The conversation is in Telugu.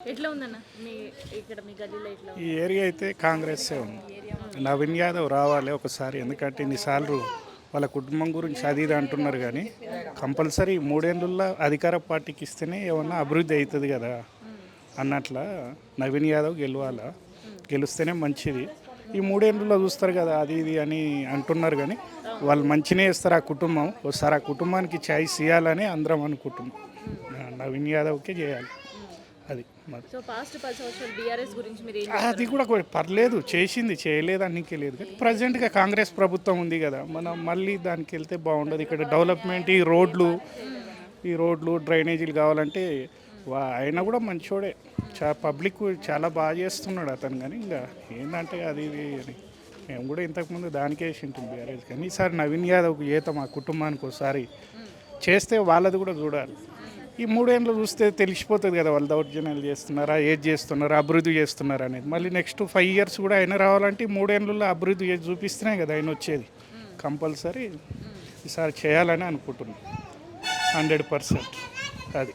ఎట్లా ఉందన్న? మీ ఇక్కడ మీ గల్లీలో ఎట్లా ఈ ఏరియా అయితే కాంగ్రెస్సే ఉంది. నవీన్ యాదవ్ రావాలి ఒకసారి ఎందుకంటే ఇన్నిసార్లు వాళ్ళ కుటుంబం గురించి అది ఇది అంటున్నారు కానీ కంపల్సరీ మూడేళ్ళల్లో అధికార పార్టీకి ఇస్తేనే ఏమన్నా అభివృద్ధి అవుతుంది కదా అన్నట్ల నవీన్ యాదవ్ గెలవాలా? గెలిస్తేనే మంచిది. ఈ మూడేళ్ళలో చూస్తారు కదా అది ఇది అని అంటున్నారు కానీ వాళ్ళు మంచినే ఇస్తారు ఆ కుటుంబం. ఒకసారి ఆ కుటుంబానికి ఛాయిస్ ఇవ్వాలని అందరం అనుకుంటున్నాం. నవీన్ యాదవ్కే చేయాలి. అది మరి. సో పాస్ట్ పది సంవత్సరాలు బీఆర్ఎస్ గురించి మీరు ఏం అది కూడా పర్లేదు చేసింది చేయలేదు అన్నికి లేదు. కానీ ప్రజెంట్గా కాంగ్రెస్ ప్రభుత్వం ఉంది కదా మనం మళ్ళీ దానికి వెళ్తే బాగుండదు. ఇక్కడ డెవలప్మెంట్ ఈ రోడ్లు ఈ రోడ్లు డ్రైనేజీలు కావాలంటే ఆయన కూడా మంచోడే. చా పబ్లిక్ చాలా బాగా చేస్తున్నాడు అతను కానీ ఇంకా ఏంటంటే అది ఇది అని. మేము కూడా ఇంతకుముందు దానికే వేసింటాం బీఆర్ఎస్ కానీ ఈసారి నవీన్ యాదవ్కి ఈత మా కుటుంబానికి ఒకసారి చేస్తే వాళ్ళది కూడా చూడాలి. ఈ మూడేళ్ళు చూస్తే తెలిసిపోతుంది కదా వాళ్ళు దౌర్జన్యాలు చేస్తున్నారా ఏది చేస్తున్నారా అభివృద్ధి చేస్తున్నారా అనేది. మళ్ళీ నెక్స్ట్ ఫైవ్ ఇయర్స్ కూడా ఆయన రావాలంటే మూడేళ్ళలో అభివృద్ధి చేసి చూపిస్తేనే కదా ఆయన వచ్చేది. కంపల్సరీ ఈసారి చేయాలని అనుకుంటున్నాను హండ్రెడ్ పర్సెంట్ అది.